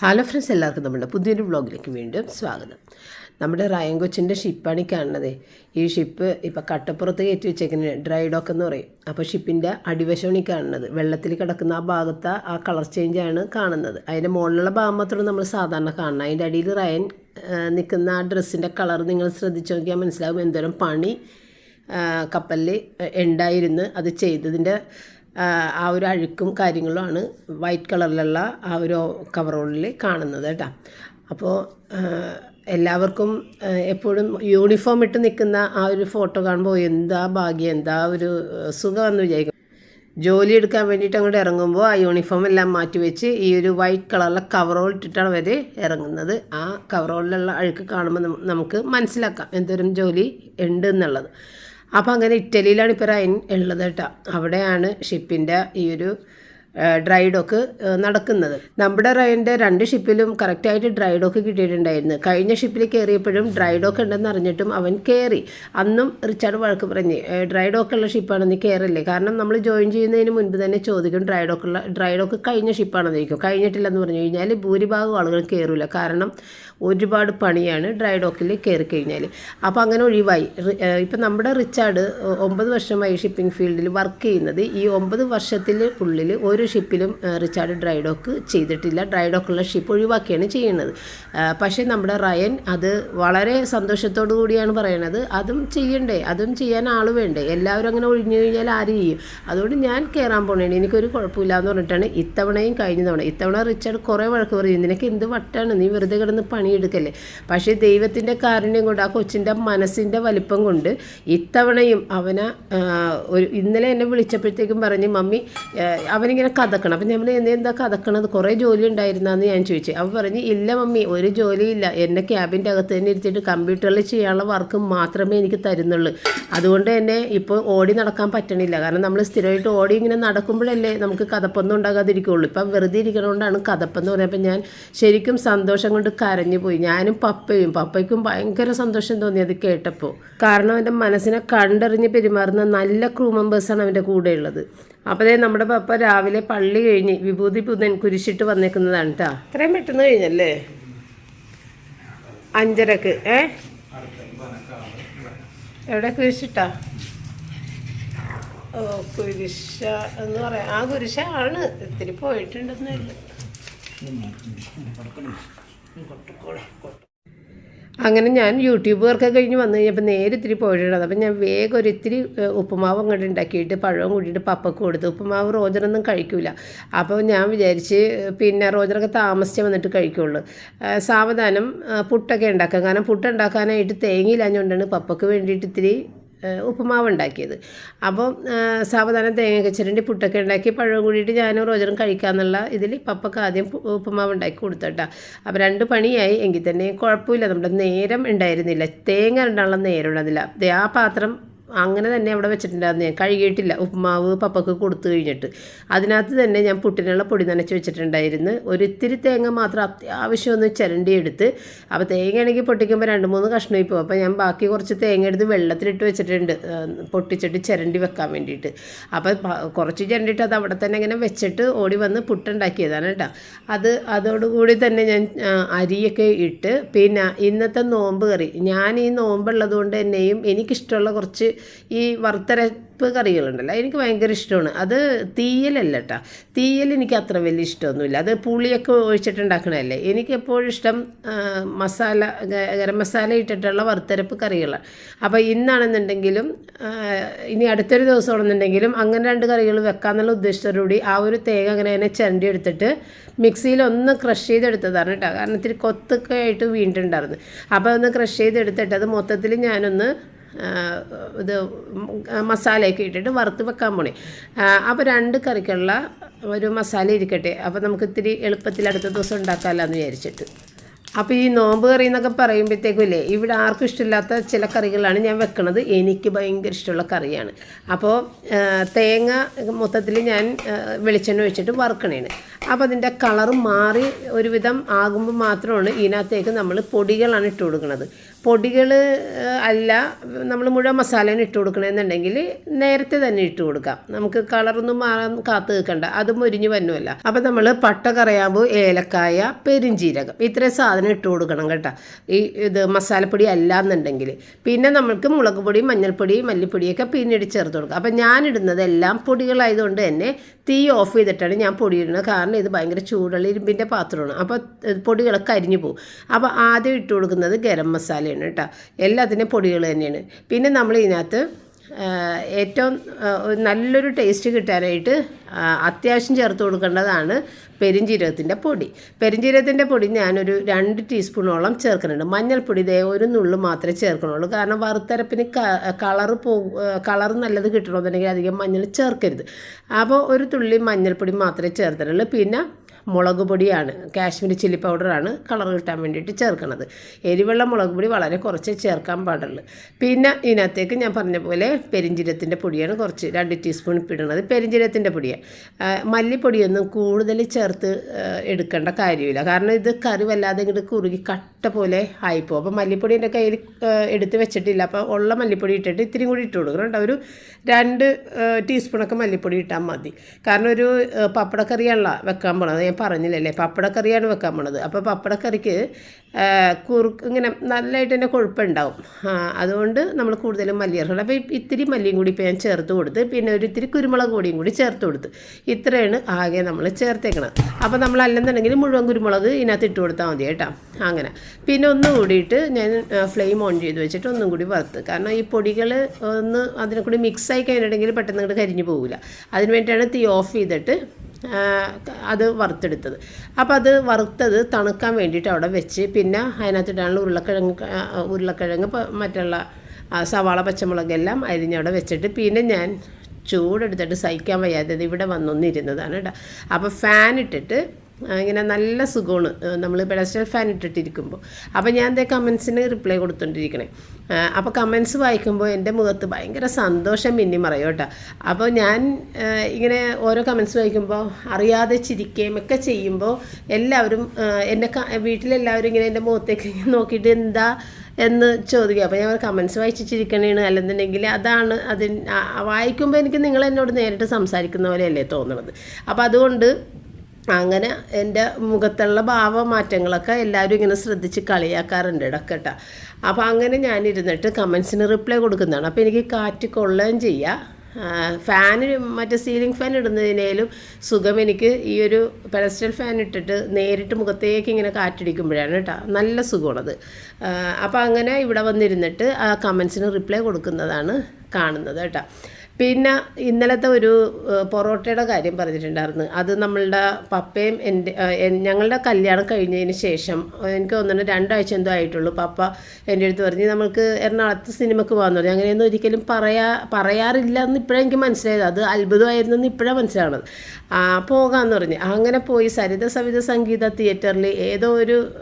Hello friends എല്ലാവർക്കും നമ്മുടെ പുതിയൊരു വ്ളോഗിലേക്ക് വീണ്ടും സ്വാഗതം. നമ്മുടെ റയൻ കൊച്ചിന്റെ ഷിപ്പാണ് ഈ കാണുന്നത്. ഈ ഷിപ്പ് ഇപ്പോൾ കട്ടപ്പുറത്ത് കയറ്റി വെച്ചേക്കുന്നത് ഡ്രൈ ഡോക്ക് എന്ന് പറയും. അപ്പോൾ ഷിപ്പിന്റെ അടിവശമാണ് ഈ കാണുന്നത്. വെള്ളത്തിൽ കിടക്കുന്ന ആ ഭാഗത്ത് ആ കളർ ചേഞ്ചാണ് കാണുന്നത്. അതിന്റെ മുകളിലുള്ള ഭാഗം മാത്രമാണ് നമ്മൾ സാധാരണ കാണുന്നത്. അതിന്റെ അടിയിൽ റയൻ നിൽക്കുന്ന ആ ഡ്രസ്സിന്റെ കളർ നിങ്ങൾ ശ്രദ്ധിച്ച് നോക്കിയാൽ മനസ്സിലാകും എന്തോരം പണി കപ്പലിൽ ഉണ്ടായിരുന്നു അത് ചെയ്തതിന്റെ ആ ഒരു അഴുക്കും കാര്യങ്ങളുമാണ് വൈറ്റ് കളറിലുള്ള ആ ഒരു കവറോളിൽ കാണുന്നത് കേട്ടോ. അപ്പോൾ എല്ലാവർക്കും എപ്പോഴും യൂണിഫോം ഇട്ട് നിൽക്കുന്ന ആ ഒരു ഫോട്ടോ കാണുമ്പോൾ എന്താ ഭാഗ്യം എന്താ ഒരു സുഖമെന്ന് വിചാരിക്കും. ജോലി എടുക്കാൻ വേണ്ടിയിട്ട് അങ്ങോട്ട് ഇറങ്ങുമ്പോൾ ആ യൂണിഫോം എല്ലാം മാറ്റി വെച്ച് ഈ ഒരു വൈറ്റ് കളറിലെ കവറോൾ ഇട്ടിട്ടാണ് അവർ ഇറങ്ങുന്നത്. ആ കവറോളിലുള്ള അഴുക്ക് കാണുമ്പോൾ നമുക്ക് മനസ്സിലാക്കാം എന്തോരം ജോലി ഉണ്ട് എന്നുള്ളത്. അപ്പോൾ അങ്ങനെ ഇറ്റലിയിലാണ് ഇപ്പോൾ റൈൻ ഉള്ളത് കേട്ടോ. അവിടെയാണ് ഷിപ്പിന്റെ ഈ ഒരു ഡ്രൈ ഡോക്ക് നടക്കുന്നത്. നമ്മുടെ റൈന്റെ രണ്ട് ഷിപ്പിലും കറക്റ്റായിട്ട് ഡ്രൈ ഡോക്ക് കിട്ടിയിട്ടുണ്ടായിരുന്നു. കഴിഞ്ഞ ഷിപ്പിൽ കയറിയപ്പോഴും ഡ്രൈ ഡോക്ക് ഉണ്ടെന്ന് അറിഞ്ഞിട്ടും അവൻ കയറി അന്നും റിച്ചാർഡ് വഴക്ക് പറഞ്ഞ് ഡ്രൈ ഡോക്കുള്ള ഷിപ്പാണ് നീ കയറില്ലേ കാരണം നമ്മൾ ജോയിൻ ചെയ്യുന്നതിന് മുൻപ് തന്നെ ചോദിക്കും ഡ്രൈ ഡോക്കുള്ള ഡ്രൈ ഡോക്ക് കഴിഞ്ഞ ഷിപ്പാണെന്ന് ചോദിക്കും? കഴിഞ്ഞിട്ടില്ലെന്ന് പറഞ്ഞു കഴിഞ്ഞാൽ ഭൂരിഭാഗം ആളുകൾ കയറില്ല കാരണം ഒരുപാട് പണിയാണ് ഡ്രൈ ഡോക്കിൽ കയറി കഴിഞ്ഞാൽ അപ്പോൾ അങ്ങനെ ഒഴിവായി. ഇപ്പം നമ്മുടെ റിച്ചാർഡ് ഒമ്പത് വർഷമായി ഷിപ്പിംഗ് ഫീൽഡിൽ വർക്ക് ചെയ്യുന്നത്. ഈ ഒമ്പത് വർഷത്തിൽ ഉള്ളിൽ ഒരു ഷിപ്പിലും റിച്ചാർഡ് ഡ്രൈ ഡോക്ക് ചെയ്തിട്ടില്ല. ഡ്രൈ ഡോക്കുള്ള ഷിപ്പ് ഒഴിവാക്കിയാണ് ചെയ്യുന്നത്. പക്ഷേ നമ്മുടെ റയൻ അത് വളരെ സന്തോഷത്തോടു കൂടിയാണ് പറയണത്. അതും ചെയ്യണ്ടേ അതും ചെയ്യാൻ ആൾ വേണ്ടേ. എല്ലാവരും അങ്ങനെ ഒഴിഞ്ഞു കഴിഞ്ഞാൽ ആര് ചെയ്യും? അതുകൊണ്ട് ഞാൻ കയറാൻ പോണേണ്. എനിക്കൊരു കുഴപ്പമില്ല എന്ന് പറഞ്ഞിട്ടാണ് ഇത്തവണയും കഴിഞ്ഞ തവണ. ഇത്തവണ റിച്ചാർഡ് കുറേ വഴക്ക് പറയും. നിനക്ക് എന്ത് വട്ടാണ്? നീ വെറുതെ കിടന്ന് പണിയെടുക്കല്ലേ? പക്ഷേ ദൈവത്തിന്റെ കാരുണ്യം കൊണ്ട് ആ കൊച്ചിന്റെ മനസ്സിന്റെ വലിപ്പം കൊണ്ട് ഇത്തവണയും അവനെ ഒരു ഇന്നലെ എന്നെ വിളിച്ചപ്പോഴത്തേക്കും പറഞ്ഞ് മമ്മി അവനിങ്ങനെ കഥക്കണം. അപ്പം നമ്മൾ എന്താ കഥക്കണത്? കുറേ ജോലി ഉണ്ടായിരുന്നെന്ന് ഞാൻ ചോദിച്ചു. അവൻ പറഞ്ഞ് ഇല്ല മമ്മി ഒരു ജോലിയില്ല. എന്നെ ക്യാബിന്റെ അകത്ത് തന്നെ ഇരുത്തിയിട്ട് കമ്പ്യൂട്ടറിൽ ചെയ്യാനുള്ള വർക്ക് മാത്രമേ എനിക്ക് തരുന്നുള്ളൂ. അതുകൊണ്ട് തന്നെ ഇപ്പോൾ ഓടി നടക്കാൻ പറ്റണില്ല. കാരണം നമ്മൾ സ്ഥിരമായിട്ട് ഓടി ഇങ്ങനെ നടക്കുമ്പോഴല്ലേ നമുക്ക് കഥപ്പൊന്നും ഉണ്ടാകാതിരിക്കുള്ളൂ. ഇപ്പം വെറുതെ ഇരിക്കണോണ്ടാണ് കഥപ്പെന്ന് പറയുമ്പോൾ ഞാൻ ശരിക്കും സന്തോഷം കൊണ്ട് കരഞ്ഞു. പോയി. ഞാനും പപ്പയും പപ്പയ്ക്കും ഭയങ്കര സന്തോഷം തോന്നി അത് കേട്ടപ്പോൾ കാരണം അവന്റെ മനസ്സിനെ കണ്ടറിഞ്ഞ് പെരുമാറുന്ന നല്ല ക്രൂ മെമ്പേഴ്സാണ് അവന്റെ കൂടെയുള്ളത് അപ്പോഴേ നമ്മുടെ പപ്പ രാവിലെ പള്ളി കഴിഞ്ഞ് വിഭൂതി പുതൻ കുരിശിട്ട് വന്നേക്കുന്നതാണ് കേട്ടോ അത്രയും പെട്ടെന്ന് കഴിഞ്ഞല്ലേ? അഞ്ചരക്ക് ഏ? എവിടെ കുരിശിട്ടാ? ഓ കുരിശ എന്ന് പറയാം. ആ കുരിശ കുരിശാണ്. ഇത്തിരി പോയിട്ടുണ്ടെന്നില്ല അങ്ങനെ ഞാൻ യൂട്യൂബ് വർക്ക് കഴിഞ്ഞ് വന്നു കഴിഞ്ഞപ്പോൾ നേരെ ഇത്തിരി പോയിട്ടുണ്ട് അപ്പം ഞാൻ വേഗം ഒരു ഇത്തിരി ഉപ്പുമാവ് അങ്ങോട്ട് ഉണ്ടാക്കിയിട്ട് പഴവും കൂട്ടിയിട്ട് പപ്പക്ക് കൊടുത്തു. ഉപ്പുമാവ് റോജറൊന്നും കഴിക്കില്ല അപ്പോൾ ഞാൻ വിചാരിച്ച് പിന്നെ റോജറൊക്കെ താമസിച്ച് വന്നിട്ട് കഴിക്കുള്ളൂ. സാവധാനം പുട്ടൊക്കെ ഉണ്ടാക്കാം കാരണം പുട്ട് ഉണ്ടാക്കാനായിട്ട് തേങ്ങയില്ലാഞ്ഞുകൊണ്ടാണ് പപ്പക്ക് വേണ്ടിയിട്ട് ഇത്തിരി ഉപ്പുമാവ് ഉണ്ടാക്കിയത് അപ്പം സാവധാനം തേങ്ങയൊക്കെ ചിരണ്ടി പുട്ടൊക്കെ ഉണ്ടാക്കി പഴവും കൂടിയിട്ട് ഞാനും റോജറും കഴിക്കാമെന്നുള്ള ഇതിൽ പപ്പക്ക് ആദ്യം ഉപ്പുമാവ് ഉണ്ടാക്കി കൊടുത്തോട്ടാ. അപ്പോൾ രണ്ട് പണിയായി. എങ്കിൽ തന്നെ കുഴപ്പമില്ല. നമ്മുടെ നേരം ഉണ്ടായിരുന്നില്ല. തേങ്ങ ഉണ്ടാകുന്ന നേരം ഉള്ളതില്ല ആ പാത്രം അങ്ങനെ തന്നെ അവിടെ വെച്ചിട്ടുണ്ടായിരുന്നു. ഞാൻ കഴുകിയിട്ടില്ല. ഉപ്പുമാവ് പപ്പക്ക് കൊടുത്തു കഴിഞ്ഞിട്ട്. അതിനകത്ത് തന്നെ ഞാൻ പുട്ടിനുള്ള പൊടി നനച്ച് വെച്ചിട്ടുണ്ടായിരുന്നു. ഒരിത്തിരി തേങ്ങ മാത്രം അത്യാവശ്യം ഒന്ന് ചിരണ്ടി എടുത്ത് അപ്പോൾ തേങ്ങ ആണെങ്കിൽ പൊട്ടിക്കുമ്പോൾ രണ്ട് മൂന്ന് കഷ്ണം ഇപ്പോൾ അപ്പോൾ ഞാൻ ബാക്കി കുറച്ച് തേങ്ങ എടുത്ത് വെള്ളത്തിലിട്ട് വെച്ചിട്ടുണ്ട്. പൊട്ടിച്ചിട്ട് ചിരണ്ടി വെക്കാൻ വേണ്ടിയിട്ട്. അപ്പോൾ കുറച്ച് ചിരണ്ടിയിട്ട് അത് അവിടെ തന്നെ ഇങ്ങനെ വെച്ചിട്ട് ഓടി വന്ന് പുട്ടുണ്ടാക്കിയതാണ് കേട്ടോ. അത് അതോടുകൂടി തന്നെ ഞാൻ അരിയൊക്കെ ഇട്ട് പിന്നെ ഇന്നത്തെ നോമ്പ് കറി. ഞാൻ ഈ നോമ്പുള്ളത് കൊണ്ട് തന്നെയും എനിക്കിഷ്ടമുള്ള കുറച്ച് ഈ വറുത്തരപ്പ് കറികളുണ്ടല്ലോ എനിക്ക് ഭയങ്കര ഇഷ്ടമാണ്. അത് തീയലല്ല കേട്ടോ തീയൽ എനിക്ക് അത്ര വലിയ ഇഷ്ടമൊന്നുമില്ല. അത് പുളിയൊക്കെ ഒഴിച്ചിട്ടുണ്ടാക്കണതല്ലേ. എനിക്ക് എപ്പോഴും ഇഷ്ടം മസാല ഗരം മസാല ഇട്ടിട്ടുള്ള വറുത്തരപ്പ് കറികളാണ്. അപ്പോൾ ഇന്നാണെന്നുണ്ടെങ്കിലും ഇനി അടുത്തൊരു ദിവസമാണെന്നുണ്ടെങ്കിലും അങ്ങനെ രണ്ട് കറികൾ വെക്കാമെന്നുള്ള ഉദ്ദേശത്തോടുകൂടി ആ ഒരു തേങ്ങ അങ്ങനെ തന്നെ ചിരണ്ടി എടുത്തിട്ട് മിക്സിയിൽ ഒന്ന് ക്രഷ് ചെയ്തെടുത്തതാണ് കേട്ടോ കാരണം ഇത്തിരി കൊത്തൊക്കെ ആയിട്ട് വീണിട്ടുണ്ടായിരുന്നു. അപ്പോൾ ഒന്ന് ക്രഷ് ചെയ്തെടുത്തിട്ട് അത് മൊത്തത്തിൽ ഞാനൊന്ന് ഇത് മസാലയൊക്കെ ഇട്ടിട്ട് വറുത്ത് വെക്കാൻ പോണേ. അപ്പോൾ രണ്ട് കറിക്കുള്ള ഒരു മസാല ഇരിക്കട്ടെ. അപ്പോൾ നമുക്ക് ഇത്തിരി എളുപ്പത്തിൽ അടുത്ത ദിവസം ഉണ്ടാക്കാമല്ലോ എന്ന് വിചാരിച്ചിട്ട്. അപ്പോൾ ഈ നോമ്പ് കറി എന്നൊക്കെ പറയുമ്പോഴത്തേക്കും ഇല്ലേ ഇവിടെ ആർക്കും ഇഷ്ടമില്ലാത്ത ചില കറികളാണ് ഞാൻ വെക്കുന്നത് എനിക്ക് ഭയങ്കര ഇഷ്ടമുള്ള കറിയാണ്. അപ്പോൾ തേങ്ങ മൊത്തത്തിൽ ഞാൻ വെളിച്ചെണ്ണ ഒഴിച്ചിട്ട് വറുക്കണേണ്. അപ്പോൾ അതിന്റെ കളർ മാറി ഒരുവിധം ആകുമ്പോൾ മാത്രമാണ് ഇതിനകത്തേക്ക് നമ്മൾ പൊടികളാണ് ഇട്ട് കൊടുക്കുന്നത് പൊടികൾ അല്ല നമ്മൾ മുഴുവൻ മസാലേനെ ഇട്ട് കൊടുക്കണമെന്നുണ്ടെങ്കിൽ നേരത്തെ തന്നെ ഇട്ട് കൊടുക്കാം. നമുക്ക് കളറൊന്നും മാറാൻ കാത്തു നിൽക്കണ്ട. അതും മുരിഞ്ഞു വന്നുമല്ല അപ്പം നമ്മൾ പട്ട കറയാമ്പൂ ഏലക്കായ പെരിഞ്ചീരകം ഇത്രയും സാധനം ഇട്ട് കൊടുക്കണം കേട്ടോ. ഈ ഇത് മസാലപ്പൊടി അല്ല എന്നുണ്ടെങ്കിൽ പിന്നെ നമുക്ക് മുളക് പൊടി മഞ്ഞൾപ്പൊടി മല്ലിപ്പൊടിയൊക്കെ പിന്നീട് ചേർത്ത് കൊടുക്കാം. അപ്പം ഞാനിടുന്നത് എല്ലാം പൊടികളായതുകൊണ്ട് തന്നെ തീ ഓഫ് ചെയ്തിട്ടാണ് ഞാൻ പൊടിയിടുന്നത്. കാരണം ഇത് ഭയങ്കര ചൂടുള്ള ഇരുമ്പിന്റെ പാത്രമാണ്. അപ്പോൾ പൊടികളൊക്കെ അരിഞ്ഞു പോകും. അപ്പോൾ ആദ്യം ഇട്ട് കൊടുക്കുന്നത് ഗരം മസാലയാണ് കേട്ടോ. എല്ലാത്തിന്റെയും പൊടികൾ തന്നെയാണ്. പിന്നെ നമ്മൾ ഇതിനകത്ത് ഏറ്റവും നല്ലൊരു ടേസ്റ്റ് കിട്ടാനായിട്ട് അത്യാവശ്യം ചേർത്ത് കൊടുക്കേണ്ടതാണ് പെരിഞ്ജീരകത്തിന്റെ പൊടി. പെരിഞ്ജീരകത്തിന്റെ പൊടി ഞാനൊരു രണ്ട് ടീസ്പൂണോളം ചേർക്കുന്നുണ്ട്. മഞ്ഞൾപ്പൊടി ഇതേ ഒരു നുള്ളു മാത്രമേ ചേർക്കണുള്ളൂ കാരണം വറുത്തരപ്പിന് കളറ് പോ കളർ നല്ലത് കിട്ടണമെന്നുണ്ടെങ്കിൽ അധികം മഞ്ഞൾ ചേർക്കരുത്. അപ്പോൾ ഒരു തുള്ളി മഞ്ഞൾപ്പൊടി മാത്രമേ ചേർത്തിട്ടുള്ളൂ. പിന്നെ മുളക് പൊടിയാണ്. കാശ്മീരി ചില്ലി പൗഡറാണ് കളർ കിട്ടാൻ വേണ്ടിയിട്ട് ചേർക്കുന്നത് എരിവെള്ള മുളക് പൊടി വളരെ കുറച്ച് ചേർക്കാൻ പാടുള്ളൂ. പിന്നെ ഇതിനകത്തേക്ക് ഞാൻ പറഞ്ഞ പോലെ പെരിഞ്ചീരത്തിന്റെ പൊടിയാണ് കുറച്ച് രണ്ട് ടീസ്പൂൺ ഇടുന്നത് പെരിഞ്ചീരത്തിന്റെ പൊടിയാണ്. മല്ലിപ്പൊടിയൊന്നും കൂടുതൽ ചേർത്ത് എടുക്കേണ്ട കാര്യമില്ല. കാരണം ഇത് കറി വല്ലാതെ ഇങ്ങോട്ട് കുറുകി കട്ട പോലെ ആയിപ്പോൾ അപ്പോൾ മല്ലിപ്പൊടി എന്റെ കയ്യിൽ എടുത്ത് വെച്ചിട്ടില്ല. അപ്പോൾ ഉള്ള മല്ലിപ്പൊടി ഇട്ടിട്ട് ഇത്തിരി കൂടി ഇട്ട് കൊടുക്കണം ഒരു രണ്ട് ടീസ്പൂണൊക്കെ മല്ലിപ്പൊടി ഇട്ടാൽ മതി. കാരണം ഒരു പപ്പടക്കറിയാണല്ലോ വെക്കാൻ പോണത്. ഞാൻ പറഞ്ഞില്ലല്ലേ? പപ്പടക്കറിയാണ് വെക്കാൻ പോണത്. അപ്പോൾ പപ്പടക്കറിക്ക് കുറുക്ക് ഇങ്ങനെ നല്ലതായിട്ട് തന്നെ കൊഴുപ്പുണ്ടാവും. അതുകൊണ്ട് നമ്മൾ കൂടുതലും മല്ലി ചേർക്കണം അപ്പോൾ ഇത്തിരി മല്ലിയും കൂടി ഇപ്പോൾ ഞാൻ ചേർത്ത് കൊടുത്ത് പിന്നെ ഒരു ഇത്തിരി കുരുമുളക് പൊടിയും കൂടി ചേർത്ത് കൊടുത്ത്. ഇത്രയാണ് ആകെ നമ്മൾ ചേർത്തേക്കണത്. അപ്പോൾ നമ്മൾ അല്ലെന്നുണ്ടെങ്കിൽ മുഴുവൻ കുരുമുളക് ഇതിനകത്ത് ഇട്ട് കൊടുത്താൽ മതി കേട്ടോ. അങ്ങനെ. പിന്നെ ഒന്ന് കൂടിയിട്ട് ഞാൻ ഫ്ലെയിം ഓൺ ചെയ്ത് വെച്ചിട്ട് ഒന്നും കൂടി വറുത്ത്. കാരണം ഈ പൊടികൾ ഒന്ന് അതിനെ കൂടി മിക്സായി കഴിഞ്ഞിട്ടുണ്ടെങ്കിൽ പെട്ടെന്ന് ഇങ്ങോട്ട് കരിഞ്ഞു പോകില്ല അതിന് വേണ്ടിയിട്ടാണ് തീ ഓഫ് ചെയ്തിട്ട് അത് വറുത്തെടുത്തത്. അപ്പോൾ അത് വറുത്തത് തണുക്കാൻ വേണ്ടിയിട്ട് അവിടെ വെച്ച് പിന്നെ അതിനകത്തിട്ടാണ് ഉരുളക്കിഴങ്ങ് ഉരുളക്കിഴങ്ങ് മറ്റുള്ള സവാള പച്ചമുളക് എല്ലാം അരിഞ്ഞവിടെ വെച്ചിട്ട് പിന്നെ ഞാൻ ചൂടെടുത്തിട്ട് സഹിക്കാൻ വയ്യാത്തത് ഇവിടെ വന്നൊന്നിരുന്നതാണ് കേട്ടോ. അപ്പോൾ ഫാൻ ഇട്ടിട്ട് ഇങ്ങനെ നല്ല സുഖമാണ്. നമ്മൾ പെഡസ്റ്റൽ ഫാൻ ഇട്ടിട്ടിരിക്കുമ്പോൾ അപ്പോൾ ഞാൻ എന്റെ കമൻസിന് റിപ്ലൈ കൊടുത്തോണ്ടിരിക്കണേ. അപ്പോൾ കമൻസ് വായിക്കുമ്പോൾ എന്റെ മുഖത്ത് ഭയങ്കര സന്തോഷം മിന്നി മറയും കേട്ടോ. അപ്പോൾ ഞാൻ ഇങ്ങനെ ഓരോ കമൻസ് വായിക്കുമ്പോൾ അറിയാതെ ചിരിക്കുകയും ഒക്കെ ചെയ്യുമ്പോൾ എല്ലാവരും എന്റെ വീട്ടിലെല്ലാവരും ഇങ്ങനെ എന്റെ മുഖത്തേക്ക് നോക്കിയിട്ട് എന്താ എന്ന് ചോദിക്കുക അപ്പോൾ ഞാൻ കമൻസ് വായിച്ചിരിക്കണേണ് അല്ലെന്നുണ്ടെങ്കിൽ അതാണ് അതിന് വായിക്കുമ്പോൾ എനിക്ക് നിങ്ങൾ എന്നോട് നേരിട്ട് സംസാരിക്കുന്ന പോലെയല്ലേ തോന്നുന്നത് അപ്പോൾ അതുകൊണ്ട് അങ്ങനെ എന്റെ മുഖത്തുള്ള ഭാവമാറ്റങ്ങളൊക്കെ എല്ലാവരും ഇങ്ങനെ ശ്രദ്ധിച്ച് കളിയാക്കാറുണ്ട് ഇടക്കെട്ട അപ്പോൾ അങ്ങനെ ഞാനിരുന്നിട്ട് കമൻസിന് റിപ്ലൈ കൊടുക്കുന്നതാണ്. അപ്പോൾ എനിക്ക് കാറ്റ് കൊള്ളുകയും ചെയ്യാം. ഫാന് മറ്റേ സീലിംഗ് ഫാൻ ഇടുന്നതിനേലും സുഖം എനിക്ക് ഈ ഒരു പെഡസ്റ്റൽ ഫാൻ ഇട്ടിട്ട് നേരിട്ട് മുഖത്തേക്ക് ഇങ്ങനെ കാറ്റടിക്കുമ്പോഴാണ് കേട്ടോ നല്ല സുഖമാണത്. അപ്പോൾ അങ്ങനെ ഇവിടെ വന്നിരുന്നിട്ട് ആ കമൻസിന് റിപ്ലൈ കൊടുക്കുന്നതാണ് കാണുന്നത് കേട്ടോ. പിന്നെ ഇന്നലത്തെ ഒരു പൊറോട്ടയുടെ കാര്യം പറഞ്ഞിട്ടുണ്ടായിരുന്നു. അത് നമ്മളുടെ പപ്പയും എന്റെ ഞങ്ങളുടെ കല്യാണം കഴിഞ്ഞതിന് ശേഷം എനിക്ക് തോന്നുന്നു രണ്ടാഴ്ച എന്തോ ആയിട്ടുള്ളൂ. പപ്പ എന്റെ അടുത്ത് പറഞ്ഞ് നമ്മൾക്ക് എറണാകുളത്ത് സിനിമക്ക് പോകാമെന്ന് പറഞ്ഞു. അങ്ങനെയൊന്നും ഒരിക്കലും പറയാ പറയാറില്ല എന്ന് ഇപ്പോഴാണ് എനിക്ക് മനസ്സിലായത്. അത് അത്ഭുതമായിരുന്നു എന്ന് ഇപ്പോഴാണ് ആ പോകാമെന്ന് പറഞ്ഞ്. അങ്ങനെ പോയി സരിത സവിത സംഗീത തിയേറ്ററിൽ ഏതോ ഒരു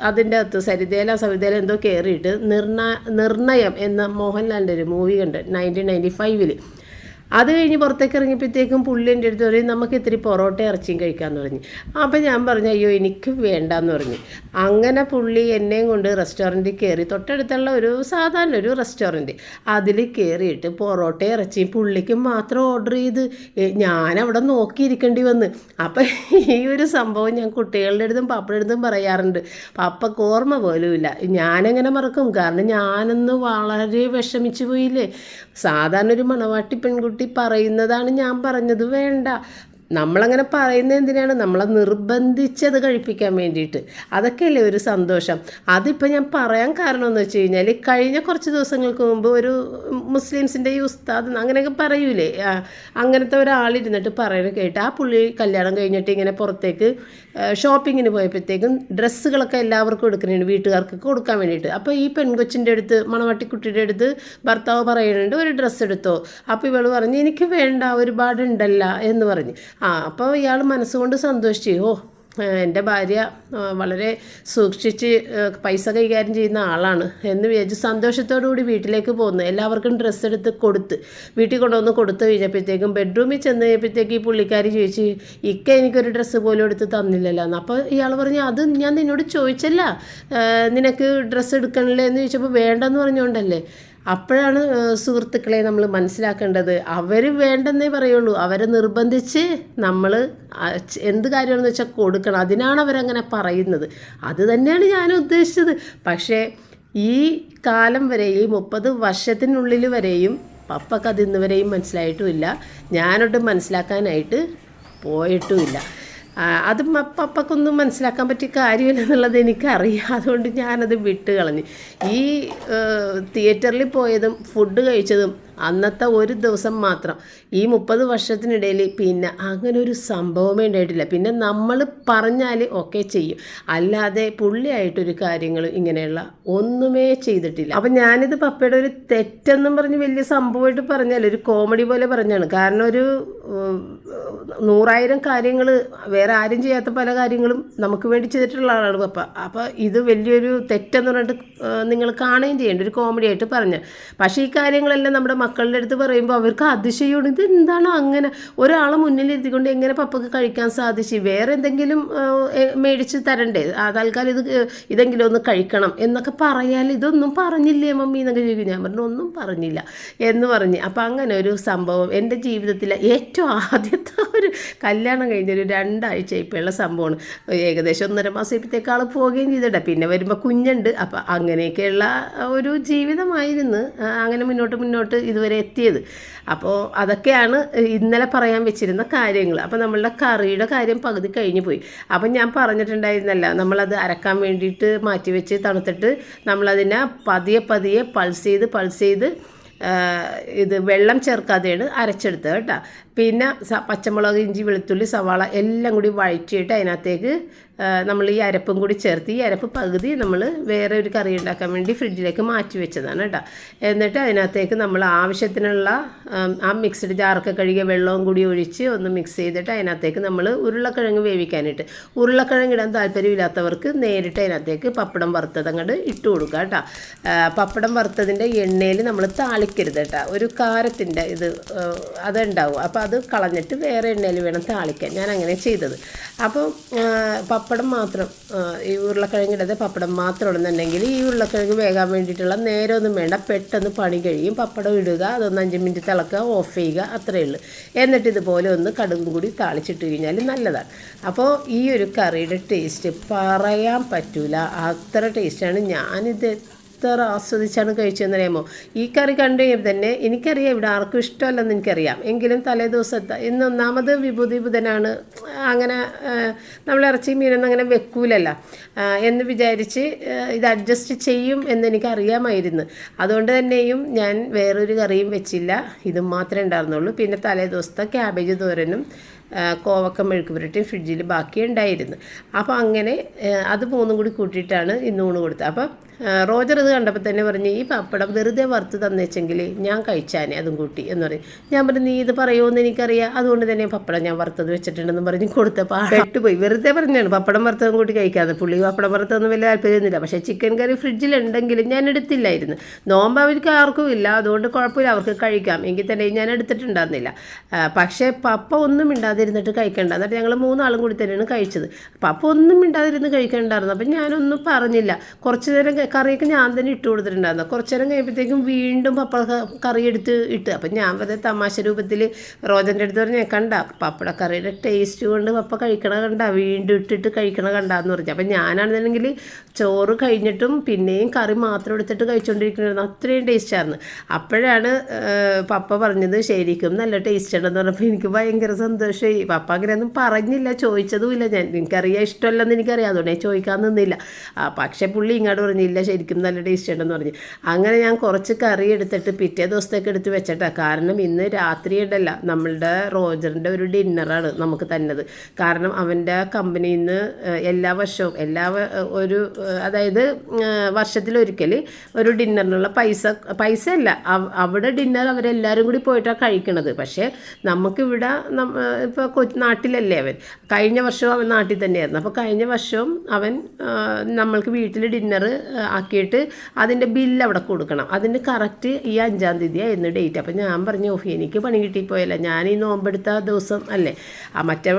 അതിന്റെ അകത്ത് സരിതയില സവിതയില എന്തോ കയറിയിട്ട് നിർണ നിർണയം എന്ന മോഹൻലാലിന്റെ ഒരു മൂവി കണ്ട് നയന്റീൻ നയന്റി ഫൈവിൽ അത് കഴിഞ്ഞ് പുറത്തേക്ക് ഇറങ്ങിയപ്പോഴത്തേക്കും പുള്ളി എന്റെ അടുത്ത് പറയും നമുക്ക് ഇത്തിരി പൊറോട്ട ഇറച്ചിയും കഴിക്കാമെന്ന് പറഞ്ഞു. അപ്പം ഞാൻ പറഞ്ഞു അയ്യോ എനിക്ക് വേണ്ടാന്ന് പറഞ്ഞു. അങ്ങനെ പുള്ളി എന്നെയും കൊണ്ട് റെസ്റ്റോറന്റിൽ കയറി തൊട്ടടുത്തുള്ള ഒരു സാധാരണ ഒരു റെസ്റ്റോറന്റ് അതിൽ കയറിയിട്ട് പൊറോട്ട ഇറച്ചിയും പുള്ളിക്ക് മാത്രം ഓർഡർ ചെയ്ത് ഏ, ഞാനവിടെ നോക്കിയിരിക്കേണ്ടി വന്ന്. അപ്പം ഈ ഒരു സംഭവം ഞാൻ കുട്ടികളുടെ അടുത്തും പപ്പയുടെ അടുത്തും പറയാറുണ്ട്. പപ്പക്ക് ഓർമ്മ പോലുമില്ല ഞാനെങ്ങനെ മറക്കും. കാരണം ഞാനൊന്ന് വളരെ വിഷമിച്ചു പോയില്ലേ. സാധാരണ ഒരു മണവാട്ടി പെൺകുട്ടി പറയുന്നതാണ് ഞാൻ പറഞ്ഞത്. വേണ്ട. നമ്മളങ്ങനെ പറയുന്നത് എന്തിനാണ്? നമ്മളെ നിർബന്ധിച്ചത് കഴിപ്പിക്കാൻ വേണ്ടിയിട്ട്. അതൊക്കെയല്ലേ ഒരു സന്തോഷം. അതിപ്പോൾ ഞാൻ പറയാൻ കാരണം എന്ന് വെച്ച് കഴിഞ്ഞാൽ കഴിഞ്ഞ കുറച്ച് ദിവസങ്ങൾക്ക് മുമ്പ് ഒരു മുസ്ലിംസിന്റെ ഈ ഉസ്താദ് അങ്ങനെയൊക്കെ പറയൂലേ. അങ്ങനത്തെ ഒരാളിരുന്നിട്ട് പറയുന്നത് കേട്ട് ആ പുള്ളി കല്യാണം കഴിഞ്ഞിട്ട് ഇങ്ങനെ പുറത്തേക്ക് ഷോപ്പിങ്ങിന് പോയപ്പോഴത്തേക്കും ഡ്രസ്സുകളൊക്കെ എല്ലാവർക്കും എടുക്കുന്നുണ്ട് വീട്ടുകാർക്ക് കൊടുക്കാൻ വേണ്ടിയിട്ട്. അപ്പോൾ ഈ പെൺകൊച്ചിന്റെ അടുത്ത് മണവാട്ടിക്കുട്ടിയുടെ അടുത്ത് ഭർത്താവ് പറയുന്നുണ്ട് ഒരു ഡ്രസ്സ് എടുത്തോ? അപ്പോൾ ഇവൾ പറഞ്ഞു എനിക്ക് വേണ്ട ഒരുപാടുണ്ടല്ല എന്ന് പറഞ്ഞ്. ആ അപ്പോൾ ഇയാൾ മനസ്സുകൊണ്ട് സന്തോഷിച്ചു ഓ എന്റെ ഭാര്യ വളരെ സൂക്ഷിച്ച് പൈസ കൈകാര്യം ചെയ്യുന്ന ആളാണ് എന്ന് വിചാരിച്ച് സന്തോഷത്തോടു കൂടി വീട്ടിലേക്ക് പോകുന്നു. എല്ലാവർക്കും ഡ്രസ്സ് എടുത്ത് കൊടുത്ത് വീട്ടിൽ കൊണ്ടുവന്ന് കൊടുത്തു കഴിഞ്ഞപ്പോഴത്തേക്കും ബെഡ്റൂമിൽ ചെന്ന് കഴിഞ്ഞപ്പോഴത്തേക്ക് ഈ പുള്ളിക്കാരി ചോദിച്ചു ഇക്ക എനിക്കൊരു ഡ്രസ്സ് പോലും എടുത്ത് തന്നില്ലല്ലോ. എന്ന് അപ്പോൾ ഇയാൾ പറഞ്ഞു അത് ഞാൻ നിന്നോട് ചോദിച്ചല്ല. നിനക്ക് ഡ്രസ്സ് എടുക്കണില്ലേ? എന്ന് ചോദിച്ചപ്പോൾ വേണ്ടെന്ന് പറഞ്ഞുകൊണ്ടല്ലേ അപ്പോഴാണ് സുഹൃത്തുക്കളെ നമ്മൾ മനസ്സിലാക്കേണ്ടത്. അവർ വേണ്ടെന്നേ പറയുള്ളൂ. അവരെ നിർബന്ധിച്ച് നമ്മൾ എന്ത് കാര്യമാണെന്ന് വെച്ചാൽ കൊടുക്കണം. അതിനാണ് അവരങ്ങനെ പറയുന്നത്. അത് തന്നെയാണ് ഞാൻ ഉദ്ദേശിച്ചത്. പക്ഷേ ഈ കാലം വരെ ഈ മുപ്പത് വർഷത്തിനുള്ളിൽ വരെയും പപ്പക്ക് വരെയും മനസ്സിലായിട്ടുമില്ല ഞാനൊട്ട് മനസ്സിലാക്കാനായിട്ട് പോയിട്ടുമില്ല അത് പപ്പക്കൊന്നും മനസ്സിലാക്കാൻ പറ്റിയ കാര്യമില്ല എന്നുള്ളത് എനിക്കറിയാം. അതുകൊണ്ട് ഞാനത് വിട്ട് കളഞ്ഞു ഈ തിയേറ്ററിൽ പോയതും ഫുഡ് കഴിച്ചതും അന്നത്തെ ഒരു ദിവസം മാത്രം. ഈ മുപ്പത് വർഷത്തിനിടയിൽ പിന്നെ അങ്ങനെ ഒരു സംഭവമേ ഉണ്ടായിട്ടില്ല. പിന്നെ നമ്മൾ പറഞ്ഞാൽ ഒക്കെ ചെയ്യും. അല്ലാതെ പുള്ളിയായിട്ടൊരു കാര്യങ്ങൾ ഇങ്ങനെയുള്ള ഒന്നുമേ ചെയ്തിട്ടില്ല. അപ്പം ഞാനിത് പപ്പയുടെ ഒരു തെറ്റെന്നും പറഞ്ഞ് വലിയ സംഭവമായിട്ട് പറഞ്ഞാൽ ഒരു കോമഡി പോലെ പറഞ്ഞാണ്. കാരണം ഒരു നൂറായിരം കാര്യങ്ങൾ വേറെ ആരും ചെയ്യാത്ത പല കാര്യങ്ങളും നമുക്ക് വേണ്ടി ചെയ്തിട്ടുള്ള ആളാണ് പപ്പ. അപ്പോൾ ഇത് വലിയൊരു തെറ്റെന്ന് പറഞ്ഞിട്ട് നിങ്ങൾ കാണുകയും ചെയ്യേണ്ട ഒരു കോമഡി ആയിട്ട് പറഞ്ഞു. പക്ഷേ ഈ കാര്യങ്ങളെല്ലാം നമ്മുടെ മക്കളുടെ അടുത്ത് പറയുമ്പോൾ അവർക്ക് അതിശയമാണ് ഇത് എന്താണ് അങ്ങനെ ഒരാളെ മുന്നിലിരുത്തിക്കൊണ്ട് എങ്ങനെ പപ്പക്ക് കഴിക്കാൻ സാധിച്ചു? വേറെ എന്തെങ്കിലും മേടിച്ച് തരണ്ടേ? തൽക്കാലം ഇത് ഇതെങ്കിലും ഒന്ന് കഴിക്കണം എന്നൊക്കെ പറയാൽ ഇതൊന്നും പറഞ്ഞില്ലേ മമ്മി എന്നൊക്കെ ചോദിക്കും. ഞാൻ പറഞ്ഞു ഒന്നും പറഞ്ഞില്ല എന്ന് പറഞ്ഞ്. അപ്പം അങ്ങനെ ഒരു സംഭവം. എന്റെ ജീവിതത്തിലെ ഏറ്റവും ആദ്യത്തെ ഒരു കല്യാണം കഴിഞ്ഞൊരു രണ്ടാഴ്ച ഇപ്പോഴുള്ള സംഭവമാണ്. ഏകദേശം ഒന്നര മാസം ഇപ്പോഴത്തേക്കാൾ പോവുകയും ചെയ്തിട്ട്. പിന്നെ വരുമ്പോൾ കുഞ്ഞുണ്ട്. അപ്പം അങ്ങനെയൊക്കെയുള്ള ഒരു ജീവിതമായിരുന്നു. അങ്ങനെ മുന്നോട്ട് മുന്നോട്ട് ഇതുവരെ എത്തിയത്. അപ്പോൾ അതൊക്കെയാണ് ഇന്നലെ പറയാൻ വെച്ചിരുന്ന കാര്യങ്ങൾ അപ്പോൾ നമ്മളുടെ കറിയുടെ കാര്യം പകുതി കഴിഞ്ഞു പോയി. അപ്പം ഞാൻ പറഞ്ഞിട്ടുണ്ടായിരുന്നല്ല നമ്മളത് അരക്കാൻ വേണ്ടിയിട്ട് മാറ്റി വെച്ച് തണുത്തിട്ട് നമ്മളതിനെ പതിയെ പതിയെ പൾസ് ചെയ്ത് പൾസ് ചെയ്ത് ഇത് വെള്ളം ചേർക്കാതെയാണ് അരച്ചെടുത്തത് കേട്ടോ. പിന്നെ പച്ചമുളക് ഇഞ്ചി വെളുത്തുള്ളി സവാള എല്ലാം കൂടി വഴറ്റിയിട്ട് അതിനകത്തേക്ക് നമ്മൾ ഈ അരപ്പും കൂടി ചേർത്ത് ഈ അരപ്പ് പകുതി നമ്മൾ വേറെ ഒരു കറി ഉണ്ടാക്കാൻ വേണ്ടി ഫ്രിഡ്ജിലേക്ക് മാറ്റി വെച്ചതാണ് കേട്ടോ. എന്നിട്ട് അതിനകത്തേക്ക് നമ്മൾ ആവശ്യത്തിനുള്ള ആ മിക്സ്ഡ് ജാറൊക്കെ കഴുകിയ വെള്ളവും കൂടി ഒഴിച്ച് ഒന്ന് മിക്സ് ചെയ്തിട്ട് അതിനകത്തേക്ക് നമ്മൾ ഉരുളക്കിഴങ്ങ് വേവിക്കാനായിട്ട്. ഉരുളക്കിഴങ്ങ് ഇടാൻ താല്പര്യമില്ലാത്തവർക്ക് നേരിട്ട് അതിനകത്തേക്ക് പപ്പടം വറുത്തത് അങ്ങോട്ട് ഇട്ട് കൊടുക്കുക കേട്ടോ. പപ്പടം വറുത്തതിന്റെ എണ്ണയിൽ നമ്മൾ താളിക്കരുത് കേട്ടോ. ഒരു കാരത്തിന്റെ ഇത് അതുണ്ടാവും. അപ്പോൾ അത് കളഞ്ഞിട്ട് വേറെ എണ്ണയിൽ വേണം താളിക്കാൻ. ഞാൻ അങ്ങനെ ചെയ്തത്. അപ്പോൾ പപ്പടം മാത്രം. ഈ ഉരുളക്കിഴങ്ങിടത് പപ്പടം മാത്രം ഇടുന്നുണ്ടെങ്കിൽ ഈ ഉരുളക്കിഴങ്ങ് വേകാൻ വേണ്ടിയിട്ടുള്ള നേരമൊന്നും വേണ്ട. പെട്ടെന്ന് പണി കഴിയും. പപ്പടം ഇടുക അതൊന്ന് അഞ്ച് മിനിറ്റ് തിളക്കുക ഓഫ് ചെയ്യുക അത്രയേ ഉള്ളൂ. എന്നിട്ട് ഇതുപോലെ ഒന്ന് കടുകും കൂടി താളിച്ചിട്ട് കഴിഞ്ഞാൽ നല്ലതാണ്. അപ്പോൾ ഈ ഒരു കറിയുടെ ടേസ്റ്റ് പറയാൻ പറ്റൂല. അത്ര ടേസ്റ്റാണ് ഞാനിത് എത്ര ആസ്വദിച്ചാണ് കഴിച്ചതെന്നറിയാമോ? ഈ കറി കണ്ടു കഴിയുമ്പോൾ തന്നെ എനിക്കറിയാം ഇവിടെ ആർക്കും ഇഷ്ടമല്ലെന്ന് എനിക്കറിയാം. എങ്കിലും തലേ ദിവസത്തെ ഇന്ന് ഒന്നാമത് വിഭൂതി ബുധനാണ്. അങ്ങനെ നമ്മൾ ഇറച്ചി മീനൊന്നും അങ്ങനെ വെക്കൂലല്ല. എന്ന് വിചാരിച്ച് ഇത് അഡ്ജസ്റ്റ് ചെയ്യും എന്ന് എനിക്കറിയാമായിരുന്നു. അതുകൊണ്ട് തന്നെയും ഞാൻ വേറൊരു കറിയും വെച്ചില്ല. ഇത് മാത്രമേ ഉണ്ടായിരുന്നുള്ളൂ. പിന്നെ തലേ ദിവസത്തെ ക്യാബേജ് തോരനും കോവക്ക മെഴുക്ക് പുരട്ടിയും ഫ്രിഡ്ജിൽ ബാക്കി ഉണ്ടായിരുന്നു അപ്പോൾ അങ്ങനെ അത് മൂന്നും കൂടി കൂട്ടിയിട്ടാണ് ഇന്ന് ഊണ് കൊടുത്തത്. അപ്പം ആ, റോജർ ഇത് കണ്ടപ്പോൾ തന്നെ പറഞ്ഞു ഈ പപ്പടം വെറുതെ വറുത്ത് തന്നെച്ചെങ്കിൽ ഞാൻ കഴിച്ചാനെ അതും കൂട്ടി എന്ന് പറയും. ഞാൻ പറഞ്ഞു നീ ഇത് പറയുമെന്ന് എനിക്കറിയാം. അതുകൊണ്ട് തന്നെ പപ്പടം ഞാൻ വറുത്തത് വെച്ചിട്ടുണ്ടെന്ന് പറഞ്ഞ് കൊടുത്തപ്പോൾ പെട്ടുപോയി വെറുതെ പറഞ്ഞാണ് പപ്പടം വറുത്തതും കൂട്ടി കഴിക്കാതെ പുള്ളി പപ്പടം വറുത്തതൊന്നും വലിയ താല്പര്യമൊന്നുമില്ല. പക്ഷേ ചിക്കൻ കറി ഫ്രിഡ്ജിലുണ്ടെങ്കിലും ഞാൻ എടുത്തില്ലായിരുന്നു. നോമ്പ് അവർക്ക് ആർക്കും ഇല്ല. അതുകൊണ്ട് കുഴപ്പമില്ല. അവർക്ക് കഴിക്കാം. എങ്കിൽ തന്നെ ഞാൻ എടുത്തിട്ടുണ്ടായിരുന്നില്ല. പക്ഷേ പപ്പ ഒന്നും ഇണ്ടാതിരുന്നിട്ട് കഴിക്കണ്ട. എന്നിട്ട് ഞങ്ങൾ മൂന്നാളും കൂടി തന്നെയാണ് കഴിച്ചത്. പപ്പ ഒന്നും ഇണ്ടാതിരുന്ന് കഴിക്കണ്ടായിരുന്നു. അപ്പം ഞാനൊന്നും പറഞ്ഞില്ല. കുറച്ച് നേരം കറിയൊക്കെ ഞാൻ തന്നെ ഇട്ട് കൊടുത്തിട്ടുണ്ടായിരുന്നു. കുറച്ച് നേരം കഴിയുമ്പോഴത്തേക്കും വീണ്ടും പപ്പട കറി എടുത്ത് ഇട്ട്. അപ്പം ഞാൻ വെറുതെ തമാശ രൂപത്തിൽ റോജന്റെ അടുത്ത് പറഞ്ഞു കണ്ട പപ്പട കറിയുടെ ടേസ്റ്റ് കൊണ്ട് പപ്പ കഴിക്കണ കണ്ട വീണ്ടും ഇട്ടിട്ട് കഴിക്കണ കണ്ടാന്ന് പറഞ്ഞു. അപ്പം ഞാനാണെന്നുണ്ടെങ്കിൽ ചോറ് കഴിഞ്ഞിട്ടും പിന്നെയും കറി മാത്രം എടുത്തിട്ട് കഴിച്ചുകൊണ്ടിരിക്കണമായിരുന്നു അത്രയും ടേസ്റ്റായിരുന്നു അപ്പോഴാണ് പപ്പ പറഞ്ഞത് ശരിക്കും നല്ല ടേസ്റ്റ് ഉണ്ടെന്ന് പറഞ്ഞപ്പോൾ എനിക്ക് ഭയങ്കര സന്തോഷമായി. പപ്പ അങ്ങനെയൊന്നും പറഞ്ഞില്ല ചോദിച്ചതുമില്ല. ഞാൻ എനിക്കറിയാം ഇഷ്ടമല്ലെന്ന് എനിക്കറിയാം. അതുകൊണ്ട് ചോദിക്കാൻ നിന്നില്ല. പക്ഷേ പുള്ളി ഇങ്ങോട്ട് പറഞ്ഞില്ല ഇല്ല ശരിക്കും നല്ല ടേസ്റ്റ് ഉണ്ടെന്ന് പറഞ്ഞ്. അങ്ങനെ ഞാൻ കുറച്ച് കറി എടുത്തിട്ട് പിറ്റേ ദിവസത്തേക്ക് എടുത്ത് വെച്ചിട്ടാ. കാരണം ഇന്ന് രാത്രി ഉണ്ടല്ല നമ്മളുടെ റോജറിന്റെ ഒരു ഡിന്നറാണ് നമുക്ക് തന്നത്. കാരണം അവന്റെ കമ്പനിയിൽ നിന്ന് എല്ലാ വർഷവും എല്ലാ ഒരു അതായത് വർഷത്തിലൊരിക്കൽ ഒരു ഡിന്നറിനുള്ള പൈസ പൈസ അല്ല അവിടെ ഡിന്നർ അവരെല്ലാവരും കൂടി പോയിട്ടാണ് കഴിക്കണത്. പക്ഷേ നമുക്കിവിടെ ഇപ്പോൾ കൊ നാട്ടിലല്ലേ അവൻ. കഴിഞ്ഞ വർഷവും അവൻ നാട്ടിൽ തന്നെയായിരുന്നു. അപ്പോൾ കഴിഞ്ഞ വർഷവും അവൻ നമ്മൾക്ക് വീട്ടിൽ ഡിന്നർ ആക്കിയിട്ട് അതിന്റെ ബില്ല് അവിടെ കൊടുക്കണം. അതിന് കറക്റ്റ് ഈ അഞ്ചാം തീയതി ആയിരുന്നു ഡേറ്റ് അപ്പോൾ ഞാൻ പറഞ്ഞു ഓഫ് എനിക്ക് പണി കിട്ടിപ്പോയല്ല? ഞാൻ ഈ നോമ്പെടുത്ത ദിവസം അല്ലേ? ആ മറ്റേ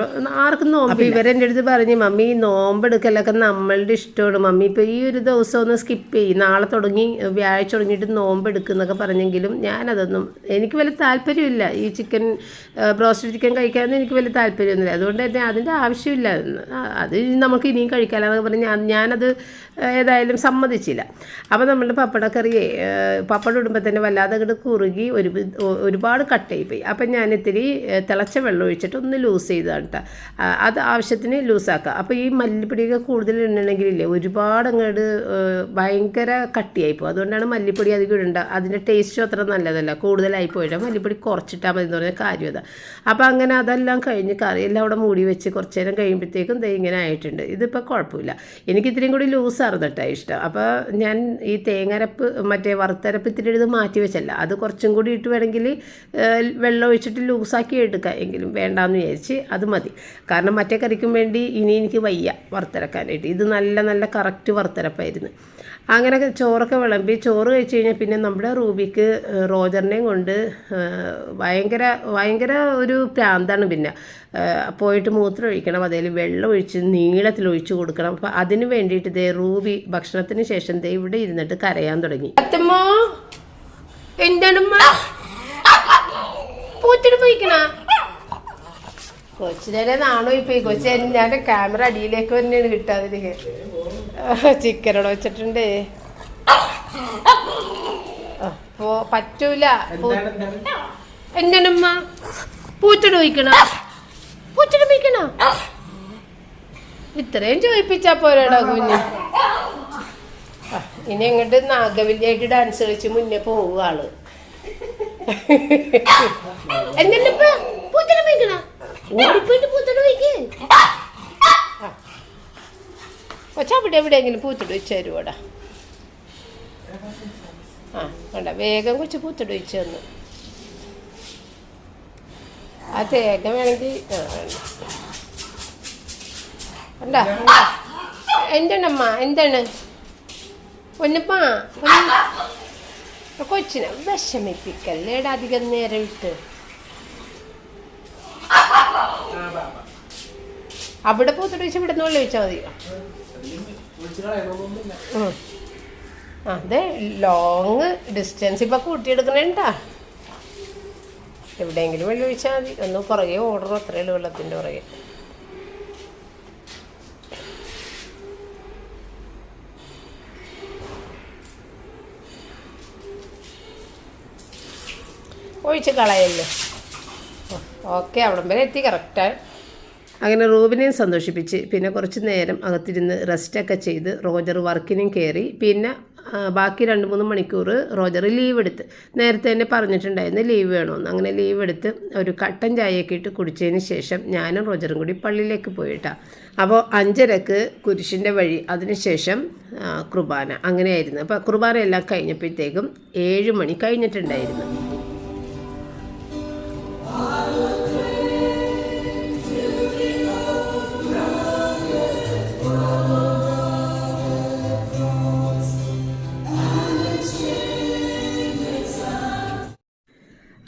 ആർക്കും നോമ്പ് ഇവരെന്റെ അടുത്ത് പറഞ്ഞു മമ്മി ഈ നോമ്പെടുക്കലൊക്കെ നമ്മളുടെ ഇഷ്ടമാണ്. മമ്മി ഇപ്പോൾ ഈ ഒരു ദിവസം ഒന്ന് സ്കിപ്പ് ചെയ്യും. നാളെ തുടങ്ങി വ്യാഴാഴ്ച തുടങ്ങിയിട്ട് നോമ്പെടുക്കുന്നൊക്കെ പറഞ്ഞെങ്കിലും ഞാനതൊന്നും എനിക്ക് വലിയ താല്പര്യമില്ല. ഈ ചിക്കൻ ബ്രോസ്റ്റഡ് ചിക്കൻ കഴിക്കാനൊന്നും എനിക്ക് വലിയ താല്പര്യമൊന്നുമില്ല. അതുകൊണ്ട് തന്നെ അതിന്റെ ആവശ്യമില്ല. അത് നമുക്ക് ഇനിയും കഴിക്കാമെന്നൊക്കെ പറഞ്ഞ് ഞാനത് ഏതായാലും സമ്മതിച്ചില്ല അപ്പോൾ നമ്മളുടെ പപ്പടക്കറിയെ പപ്പടം ഇടുമ്പോൾ തന്നെ വല്ലാതെ അങ്ങട് കുറുകി ഒരു ഒരുപാട് കട്ടായി പോയി അപ്പം ഞാൻ ഇത്തിരി തിളച്ച വെള്ളം ഒഴിച്ചിട്ട് ഒന്ന് ലൂസ് ചെയ്താണ് കേട്ടോ അത് ആവശ്യത്തിന് ലൂസാക്കുക അപ്പോൾ ഈ മല്ലിപ്പൊടിയൊക്കെ കൂടുതൽ ഇടണമെങ്കിലില്ലേ ഒരുപാട് അങ്ങോട്ട് ഭയങ്കര കട്ടിയായി പോകും അതുകൊണ്ടാണ് മല്ലിപ്പൊടി അധികം ഇടേണ്ട. അതിന്റെ ടേസ്റ്റും അത്ര നല്ലതല്ല. കൂടുതലായി പോയിട്ട് മല്ലിപ്പൊടി കുറച്ചിട്ടാൽ മതി എന്ന് പറഞ്ഞ കാര്യം അതാ. അപ്പോൾ അങ്ങനെ അതെല്ലാം കഴിഞ്ഞ് കറിയെല്ലാം അവിടെ മൂടി വെച്ച് കുറച്ച് നേരം കഴിയുമ്പോഴത്തേക്കും ദേ ഇങ്ങനെ ആയിട്ടുണ്ട്. ഇതിപ്പോൾ കുഴപ്പമില്ല. എനിക്ക് ഇത്രയും കൂടി ലൂസ് ആർന്നിട്ടാ ഇഷ്ടം. അപ്പോൾ ഞാൻ ഈ തേങ്ങരപ്പ് മറ്റേ വറുത്തരപ്പ് ഇത്തിരി ഇത് മാറ്റി വെച്ചല്ല. അത് കുറച്ചും കൂടി ഇട്ട് വേണമെങ്കിൽ വെള്ളം ഒഴിച്ചിട്ട് ലൂസാക്കി എടുക്കാം. എങ്കിലും വേണ്ടാന്ന് വിചാരിച്ച് അത് മതി. കാരണം മറ്റേ കറിക്കും വേണ്ടി ഇനി എനിക്ക് വയ്യ വറുത്തരക്കാനായിട്ട്. ഇത് നല്ല നല്ല കറക്റ്റ് വറുത്തരപ്പായിരുന്നു. അങ്ങനെ ചോറൊക്കെ വിളമ്പി ചോറ് കഴിച്ച് കഴിഞ്ഞാൽ പിന്നെ നമ്മുടെ റൂബിക്ക് റോജറിനെയും കൊണ്ട് ഭയങ്കര ഭയങ്കര ഒരു പ്രാന്താണ് പിന്നെ. പോയിട്ട് മൂത്രം ഒഴിക്കണം അതിൽ വെള്ളം ഒഴിച്ച് നീളത്തിൽ ഒഴിച്ചു കൊടുക്കണം. അപ്പം അതിന് വേണ്ടിയിട്ട് ദേ റൂബി ഭക്ഷണത്തിന് ശേഷം ദേ ഇവിടെ ഇരുന്നിട്ട് കരയാൻ തുടങ്ങി. അത്തമ്മോ എന്താണമ്മ? പൂത്തിട്ട് പോയിക്കണ കൊച്ചിനെ നാണോ ഇപ്പൊ കൊച്ചി ഞാൻ ക്യാമറ അടിയിലേക്ക് തന്നെയാണ് കിട്ടാതിരിക്കെ ചിക്കനോട് വെച്ചിട്ടുണ്ട്. പറ്റൂല. എന്താണമ്മ പൂച്ചട് പോയിക്കണ പൂച്ചട് പോയിക്കണ ഇത്രയും ചോദിപ്പിച്ചാ പോരാടാ കുഞ്ഞ്. ഇനി എങ്ങോട്ട് നാഗവല്യായിട്ട് ഡാൻസ് കളിച്ച് മുന്നേ പോവുക ആൾ. എന്തിനിപ്പ പൂച്ചട പോയിക്കണ ഓടിപ്പോയിട്ട് പൂച്ചട പോയിക്ക് കൊച്ച അവിടെ എവിടെയെങ്കിലും പൂത്തിട്ട് വെച്ച് തരുവോടാ. ആ വേണ്ട. വേഗം കൊച്ച് പൂത്തിട്ട് വെച്ച് തന്നു. ആ തേങ്ങ വേണമെങ്കിൽ വേണ്ട. എന്താണമ്മ എന്താണ്? പൊന്നപ്പാ കൊച്ചിനെ വിഷമിപ്പിക്കല്ലേടാ അധികം നേരം ഇട്ട് അവിടെ പൂത്തിട്ട് വെച്ച് ഇവിടെ നിന്ന് വെള്ളം വെച്ചാൽ മതി. ഉം. ആ, അതെ ലോങ് ഡിസ്റ്റൻസ് ഇപ്പൊ കൂട്ടിയെടുക്കണേണ്ടാ? എവിടെയെങ്കിലും വെള്ളം ഒഴിച്ചാൽ മതി. ഒന്ന് പുറകെ ഓർഡർ അത്രയേ ഉള്ളൂ വെള്ളത്തിന്റെ പുറകെ. ഒഴിച്ച് കളയല്ലേ? ഓക്കെ അവിടം വരെ എത്തി. കറക്റ്റായി അങ്ങനെ റൂബിനെയും സന്തോഷിപ്പിച്ച് പിന്നെ കുറച്ച് നേരം അകത്തിരുന്ന് റെസ്റ്റൊക്കെ ചെയ്ത് റോജർ വർക്കിനും കയറി. പിന്നെ ബാക്കി രണ്ട് മൂന്ന് മണിക്കൂർ റോജർ ലീവ് എടുത്ത്. നേരത്തെ തന്നെ പറഞ്ഞിട്ടുണ്ടായിരുന്നു ലീവ് വേണമെന്ന് അങ്ങനെ ലീവ് എടുത്ത് ഒരു കട്ടൻ ചായയൊക്കെ ഇട്ട് കുടിച്ചതിന് ശേഷം ഞാനും റോജറും കൂടി പള്ളിയിലേക്ക് പോയിട്ടാ. അപ്പോൾ അഞ്ചരക്ക് കുരിശിന്റെ വഴി അതിനുശേഷം കുർബാന. അങ്ങനെയായിരുന്നു. അപ്പോൾ കുർബാന എല്ലാം കഴിഞ്ഞപ്പോഴത്തേക്കും ഏഴ് മണി കഴിഞ്ഞിട്ടുണ്ടായിരുന്നു.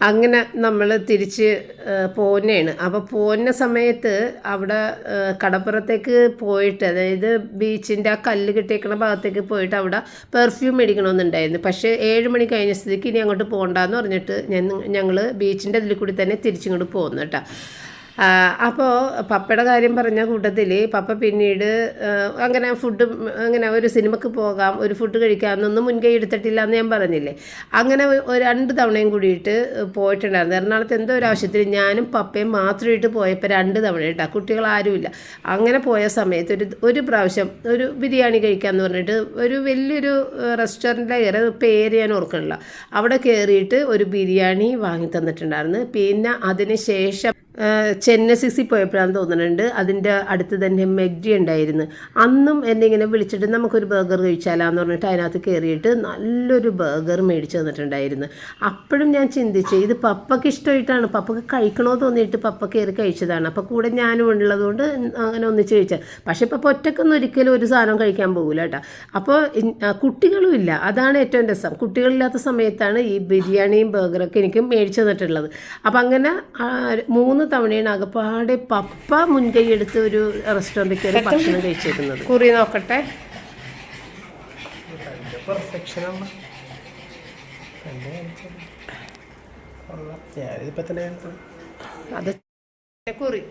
അങ്ങനെ നമ്മൾ തിരിച്ച് പോന്നെയാണ് അപ്പോൾ പോന്ന സമയത്ത് അവിടെ കടപ്പുറത്തേക്ക് പോയിട്ട് അതായത് ബീച്ചിന്റെ ആ കല്ല് കിട്ടിയേക്കുന്ന ഭാഗത്തേക്ക് പോയിട്ട് അവിടെ പെർഫ്യൂം മേടിക്കണമെന്നുണ്ടായിരുന്നു പക്ഷേ ഏഴ് മണി കഴിഞ്ഞ സ്ഥിതിക്ക് ഇനി അങ്ങോട്ട് പോകണ്ടെന്ന് പറഞ്ഞിട്ട് ഞങ്ങൾ ബീച്ചിന്റെ അതിൽ കൂടി തന്നെ തിരിച്ചിങ്ങോട്ട് പോകുന്നു കേട്ടോ. അപ്പോൾ പപ്പയുടെ കാര്യം പറഞ്ഞ കൂട്ടത്തിൽ പപ്പ പിന്നീട് അങ്ങനെ ഫുഡ് അങ്ങനെ ഒരു സിനിമക്ക് പോകാം ഒരു ഫുഡ് കഴിക്കാമെന്നൊന്നും മുൻകൈ എടുത്തിട്ടില്ല എന്ന് ഞാൻ പറഞ്ഞില്ലേ? അങ്ങനെ രണ്ട് തവണയും കൂടിയിട്ട് പോയിട്ടുണ്ടായിരുന്നു. എറണാകുളത്ത് എന്തോ ഒരു ആവശ്യത്തിൽ ഞാനും പപ്പയും മാത്രമായിട്ട് പോയപ്പോൾ രണ്ട് തവണ കേട്ടോ കുട്ടികൾ ആരുമില്ല. അങ്ങനെ പോയ സമയത്ത് ഒരു ഒരു പ്രാവശ്യം ഒരു ബിരിയാണി കഴിക്കാമെന്ന് പറഞ്ഞിട്ട് ഒരു വലിയൊരു റെസ്റ്റോറന്റിലെ കയറി പേര് ഞാൻ ഓർക്കണില്ല അവിടെ കയറിയിട്ട് ഒരു ബിരിയാണി വാങ്ങി തന്നിട്ടുണ്ടായിരുന്നു. പിന്നെ അതിന് ശേഷം ചെന്നസിക്സിൽ പോയപ്പോഴാന്ന് തോന്നുന്നുണ്ട്. അതിന്റെ അടുത്ത് തന്നെ മെഗ്ഡി ഉണ്ടായിരുന്നു. അന്നും എന്നെ ഇങ്ങനെ വിളിച്ചിട്ട് നമുക്കൊരു ബർഗർ കഴിച്ചാലാന്ന് പറഞ്ഞിട്ട് അതിനകത്ത് കയറിയിട്ട് നല്ലൊരു ബർഗർ മേടിച്ച് തന്നിട്ടുണ്ടായിരുന്നു. അപ്പോഴും ഞാൻ ചിന്തിച്ച് ഇത് പപ്പയ്ക്ക് ഇഷ്ടമായിട്ടാണ്. പപ്പക്ക് കഴിക്കണോ തോന്നിയിട്ട് പപ്പ കയറി കഴിച്ചതാണ്. അപ്പോൾ കൂടെ ഞാനും ഉള്ളതുകൊണ്ട് അങ്ങനെ ഒന്നിച്ച് കഴിച്ചത് പക്ഷേ ഇപ്പം ഒറ്റക്കൊന്നും ഒരിക്കലും ഒരു സാധനം കഴിക്കാൻ പോകില്ല കേട്ടോ. അപ്പോൾ കുട്ടികളും ഇല്ല. അതാണ് ഏറ്റവും രസം. കുട്ടികളില്ലാത്ത സമയത്താണ് ഈ ബിരിയാണിയും ബർഗറൊക്കെ എനിക്ക് മേടിച്ചു തന്നിട്ടുള്ളത്. അപ്പം അങ്ങനെ മൂന്ന് തവണയാണ് അകപ്പാടെ പപ്പ മുൻകൈ എടുത്ത് ഒരു റെസ്റ്റോറന്റിൽ കയറി ഭക്ഷണം കഴിച്ചേക്കുന്നത്. കുറി നോക്കട്ടെ. അത് കുറി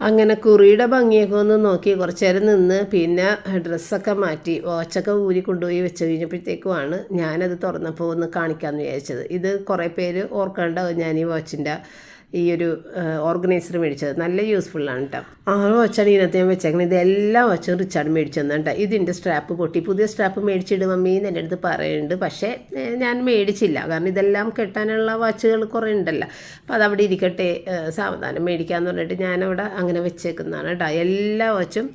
അങ്ങനെ കുറിയുടെ ഭംഗിയൊക്കെ ഒന്ന് നോക്കി കുറച്ച് നേരം നിന്ന് പിന്നെ ഡ്രസ്സൊക്കെ മാറ്റി വാച്ചൊക്കെ ഊരി കൊണ്ടുപോയി വെച്ച് കഴിഞ്ഞപ്പോഴത്തേക്കുമാണ് ഞാനത് തുറന്നപ്പോൾ ഒന്ന് കാണിക്കാമെന്ന് വിചാരിച്ചത്. ഇത് കുറേ പേര് ഓർക്കേണ്ടാവും ഞാൻ ഈ വാച്ചിന്റെ ഈ ഒരു ഓർഗനൈസർ മേടിച്ചത്. നല്ല യൂസ്ഫുള്ളാണ് കേട്ടോ ആ വാച്ചാണ് ഇതിനകത്ത് ഞാൻ വെച്ചേക്കണം. ഇതെല്ലാം വാച്ചും റിച്ചാണ് മേടിച്ചു തന്നെ കേട്ടോ ഇതിന്റെ സ്ട്രാപ്പ് പൊട്ടി. പുതിയ സ്ട്രാപ്പ് മേടിച്ചിട്ട് മമ്മി എന്റെ അടുത്ത് പറയുന്നുണ്ട് പക്ഷേ ഞാൻ മേടിച്ചില്ല. കാരണം ഇതെല്ലാം കെട്ടാനുള്ള വാച്ചുകൾ കുറേ ഉണ്ടല്ലോ. അപ്പോൾ അതവിടെ ഇരിക്കട്ടെ സാവധാനം മേടിക്കാമെന്ന് പറഞ്ഞിട്ട് ഞാനവിടെ അങ്ങനെ വെച്ചേക്കുന്നതാണ് കേട്ടോ എല്ലാ വാച്ചും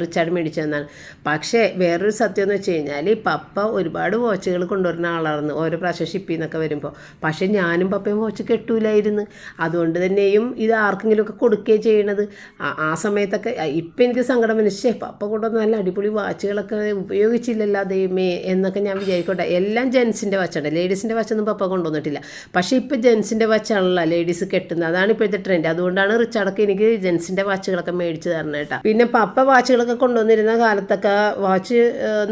റിച്ചാർഡ് മേടിച്ചു തന്നാണ്. പക്ഷേ വേറൊരു സത്യം എന്ന് വെച്ച് കഴിഞ്ഞാൽ പപ്പ ഒരുപാട് വാച്ചുകൾ കൊണ്ടുവരുന്ന ആളായിരുന്നു ഓരോ പ്രാവശ്യം ഷിപ്പിൽ നിന്നൊക്കെ വരുമ്പോൾ. പക്ഷേ ഞാനും പപ്പയും വാച്ച് കെട്ടൂലായിരുന്നു. അതുകൊണ്ട് തന്നെയും ഇത് ആർക്കെങ്കിലുമൊക്കെ കൊടുക്കുകയും ചെയ്യണത്. ആ- സമയത്തൊക്കെ ഇപ്പം എനിക്ക് സങ്കടം മനസ്സിലേ പപ്പ കൊണ്ടുവന്ന നല്ല അടിപൊളി വാച്ചുകളൊക്കെ ഉപയോഗിച്ചില്ലല്ലോ ദൈവമേ എന്നൊക്കെ ഞാൻ വിചാരിക്കട്ടെ. എല്ലാം ജെൻസിന്റെ വാച്ചാണ്. ലേഡീസിന്റെ വാച്ചൊന്നും പപ്പ കൊണ്ടുവന്നിട്ടില്ല. പക്ഷേ ഇപ്പോൾ ജെൻസിന്റെ വാച്ചാണല്ലോ ലേഡീസ് കെട്ടുന്നത്. അതാണ് ഇപ്പോഴത്തെ ട്രെൻഡ്. അതുകൊണ്ടാണ് റിച്ചാർഡൊക്കെ എനിക്ക് ജെൻസിന്റെ വാച്ചുകളൊക്കെ മേടിച്ച് തരണം കേട്ടോ പിന്നെ പപ്പ വാച്ചുകളൊക്കെ കൊണ്ടുവന്നിരുന്ന കാലത്തൊക്കെ വാച്ച്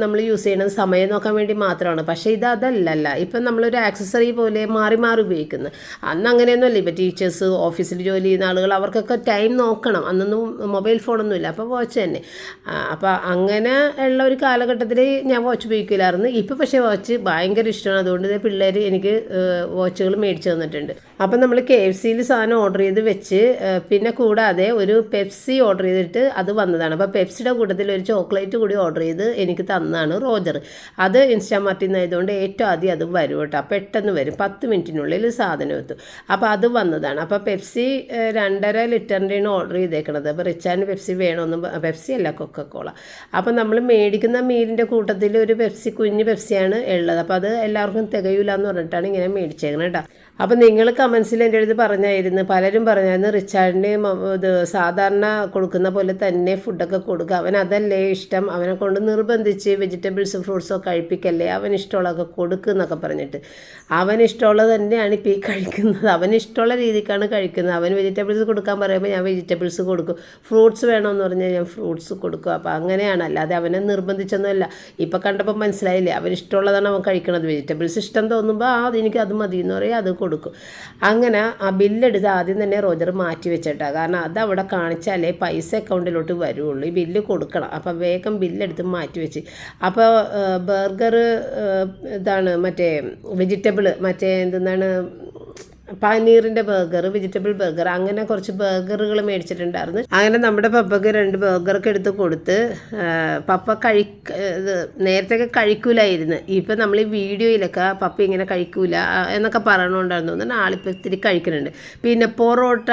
നമ്മൾ യൂസ് ചെയ്യണത് സമയം നോക്കാൻ വേണ്ടി മാത്രമാണ്. പക്ഷേ ഇത് അതല്ലല്ല. ഇപ്പം നമ്മളൊരു ആക്സസറി പോലെ മാറി മാറി ഉപയോഗിക്കുന്നത് അന്ന് അങ്ങനെയൊന്നുമല്ല. ഇപ്പം ടീച്ചേഴ്സ് ഓഫീസിൽ ജോലി ചെയ്യുന്ന ആളുകൾ അവർക്കൊക്കെ ടൈം നോക്കണം. അന്നൊന്നും മൊബൈൽ ഫോണൊന്നുമില്ല. അപ്പോൾ വാച്ച് തന്നെ. അപ്പോൾ അങ്ങനെ ഉള്ള ഒരു കാലഘട്ടത്തിൽ ഞാൻ വാച്ച് ഉപയോഗിക്കില്ലായിരുന്നു. ഇപ്പോൾ പക്ഷേ വാച്ച് ഭയങ്കര ഇഷ്ടമാണ്. അതുകൊണ്ട് പിള്ളേർ എനിക്ക് വാച്ചുകൾ മേടിച്ചു തന്നിട്ടുണ്ട്. അപ്പം നമ്മൾ കെ എഫ് സിയിൽ സാധനം ഓർഡർ ചെയ്ത് വെച്ച് പിന്നെ കൂടാതെ ഒരു പെപ്സി ഓർഡർ ചെയ്തിട്ട് അത് വന്നതാണ്. അപ്പോൾ പെപ്സിയുടെ കൂട്ടത്തിൽ ഒരു ചോക്ലേറ്റ് കൂടി ഓർഡർ ചെയ്ത് എനിക്ക് തന്നതാണ് റോജർ. അത് ഇൻസ്റ്റാമാർട്ടിൽ നിന്ന് ആയതുകൊണ്ട് ഏറ്റവും ആദ്യം അത് വരും കേട്ടോ. പെട്ടെന്ന് വരും. പത്ത് മിനിറ്റിനുള്ളിൽ സാധനം എത്തും. അപ്പോൾ അത് വന്നതാണ്. അപ്പോൾ പെപ്സി രണ്ടര ലിറ്ററിന്റെയാണ് ഓർഡർ ചെയ്തേക്കണത്. അപ്പോൾ റിച്ചാൻ പെപ്സി വേണമെന്ന് പെപ്സി അല്ല കൊക്കക്കോള. അപ്പോൾ നമ്മൾ മേടിക്കുന്ന മീലിന്റെ കൂട്ടത്തിൽ ഒരു പെപ്സി കുഞ്ഞ് പെപ്സിയാണ് ഉള്ളത്. അപ്പോൾ അത് എല്ലാവർക്കും തികയൂല എന്ന് പറഞ്ഞിട്ടാണ് ഇങ്ങനെ മേടിച്ചേക്കുന്നത് കേട്ടോ. അപ്പോൾ നിങ്ങൾ കമൻസിൽ എന്റെ അടുത്ത് പറഞ്ഞായിരുന്നു. പലരും പറഞ്ഞായിരുന്നു റിച്ചാർഡിന് ഇത് സാധാരണ കൊടുക്കുന്ന പോലെ തന്നെ ഫുഡൊക്കെ കൊടുക്കുക. അവൻ അതല്ലേ ഇഷ്ടം? അവനെ കൊണ്ട് നിർബന്ധിച്ച് വെജിറ്റബിൾസും ഫ്രൂട്ട്സും കഴിപ്പിക്കല്ലേ? അവൻ ഇഷ്ടമുള്ളതൊക്കെ കൊടുക്കുക എന്നൊക്കെ പറഞ്ഞിട്ട്. അവൻ ഇഷ്ടമുള്ളത് തന്നെയാണ് ഇപ്പോൾ ഈ കഴിക്കുന്നത്. അവൻ ഇഷ്ടമുള്ള രീതിക്കാണ് കഴിക്കുന്നത്. അവൻ വെജിറ്റബിൾസ് കൊടുക്കാൻ പറയുമ്പോൾ ഞാൻ വെജിറ്റബിൾസ് കൊടുക്കും. ഫ്രൂട്ട്സ് വേണമെന്ന് പറഞ്ഞാൽ ഞാൻ ഫ്രൂട്ട്സ് കൊടുക്കും. അപ്പോൾ അങ്ങനെയാണ്. അല്ലാതെ അവനെ നിർബന്ധിച്ചൊന്നുമല്ല. ഇപ്പോൾ കണ്ടപ്പോൾ മനസ്സിലായില്ലേ? അവൻ ഇഷ്ടമുള്ളതാണ് അവൻ കഴിക്കുന്നത് വെജിറ്റബിൾസ് ഇഷ്ടം തോന്നുമ്പോൾ ആ എനിക്ക് അത് മതി എന്ന് പറയാം അത് കൊടുക്കും. അങ്ങനെ ആ ബില്ലെടുത്ത് ആദ്യം തന്നെ റോജർ മാറ്റി വെച്ചിട്ടാണ് കാരണം അത് അവിടെ കാണിച്ചാലേ പൈസ അക്കൗണ്ടിലോട്ട് വരുള്ളൂ. ഈ ബില്ല് കൊടുക്കണം. അപ്പോൾ വേഗം ബില്ലെടുത്ത് മാറ്റി വെച്ച്. അപ്പോൾ ബർഗർ ഇതാണ് മറ്റേ വെജിറ്റബിൾ മറ്റേ എന്തെന്നാണ് പനീറിന്റെ ബർഗർ വെജിറ്റബിൾ ബർഗർ അങ്ങനെ കുറച്ച് ബർഗറുകൾ മേടിച്ചിട്ടുണ്ടായിരുന്നു. അങ്ങനെ നമ്മുടെ പപ്പയ്ക്ക് രണ്ട് ബർഗറൊക്കെ എടുത്ത് കൊടുത്ത് പപ്പ നേരത്തെ നേരത്തെയൊക്കെ കഴിക്കൂലായിരുന്നു. ഇപ്പം നമ്മൾ ഈ വീഡിയോയിലൊക്കെ പപ്പ ഇങ്ങനെ കഴിക്കൂല എന്നൊക്കെ പറയണോണ്ടായിരുന്നു തോന്നുന്നു. ആളിപ്പോൾ ഇത്തിരി കഴിക്കുന്നുണ്ട്. പിന്നെ പൊറോട്ട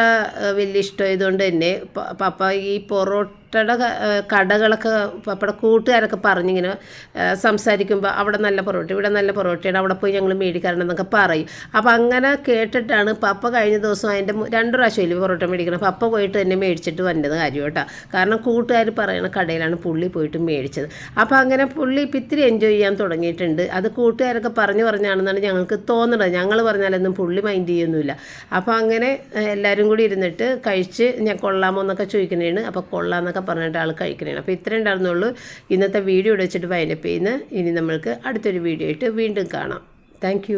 വലിയ ഇഷ്ടമായതുകൊണ്ട് തന്നെ പപ്പ ഈ പൊറോട്ട പൊറോട്ടയുടെ കടകളൊക്കെ പപ്പയുടെ കൂട്ടുകാരൊക്കെ പറഞ്ഞിങ്ങനെ സംസാരിക്കുമ്പോൾ അവിടെ നല്ല പൊറോട്ട ഇവിടെ നല്ല പൊറോട്ടയാണ് അവിടെ പോയി ഞങ്ങൾ മേടിക്കാറുണ്ട് എന്നൊക്കെ പറയും. അപ്പോൾ അങ്ങനെ കേട്ടിട്ടാണ് പപ്പ കഴിഞ്ഞ ദിവസം അതിന്റെ രണ്ട് പ്രാവശ്യമില്ല പൊറോട്ട മേടിക്കണം പപ്പ പോയിട്ട് തന്നെ മേടിച്ചിട്ട് വന്നത് കാര്യം കേട്ടോ. കാരണം കൂട്ടുകാർ പറയുന്ന കടയിലാണ് പുള്ളി പോയിട്ട് മേടിച്ചത്. അപ്പോൾ അങ്ങനെ പുള്ളി ഇപ്പം ഇത്തിരി എൻജോയ് ചെയ്യാൻ തുടങ്ങിയിട്ടുണ്ട്. അത് കൂട്ടുകാരൊക്കെ പറഞ്ഞു പറഞ്ഞാണെന്നാണ് ഞങ്ങൾക്ക് തോന്നുന്നത് ഞങ്ങൾ പറഞ്ഞാലൊന്നും പുള്ളി മൈൻഡ് ചെയ്യൊന്നുമില്ല അപ്പോൾ അങ്ങനെ എല്ലാവരും കൂടി ഇരുന്നിട്ട് കഴിച്ച് ഞാൻ കൊള്ളാമോ എന്നൊക്കെ ചോദിക്കുന്നതാണ് അപ്പോൾ കൊള്ളാമെന്നൊക്കെ എന്നൊക്കെ പറഞ്ഞിട്ട് ആൾ കഴിക്കുന്നതാണ് അപ്പോൾ ഇത്രയും ഉണ്ടായിരുന്നുള്ളൂ. ഇന്നത്തെ വീഡിയോ ഇവിടെ വെച്ചിട്ട് വൈൻഡപ്പ് ഇനി നമ്മൾക്ക് അടുത്തൊരു വീഡിയോ ആയിട്ട് വീണ്ടും കാണാം. താങ്ക്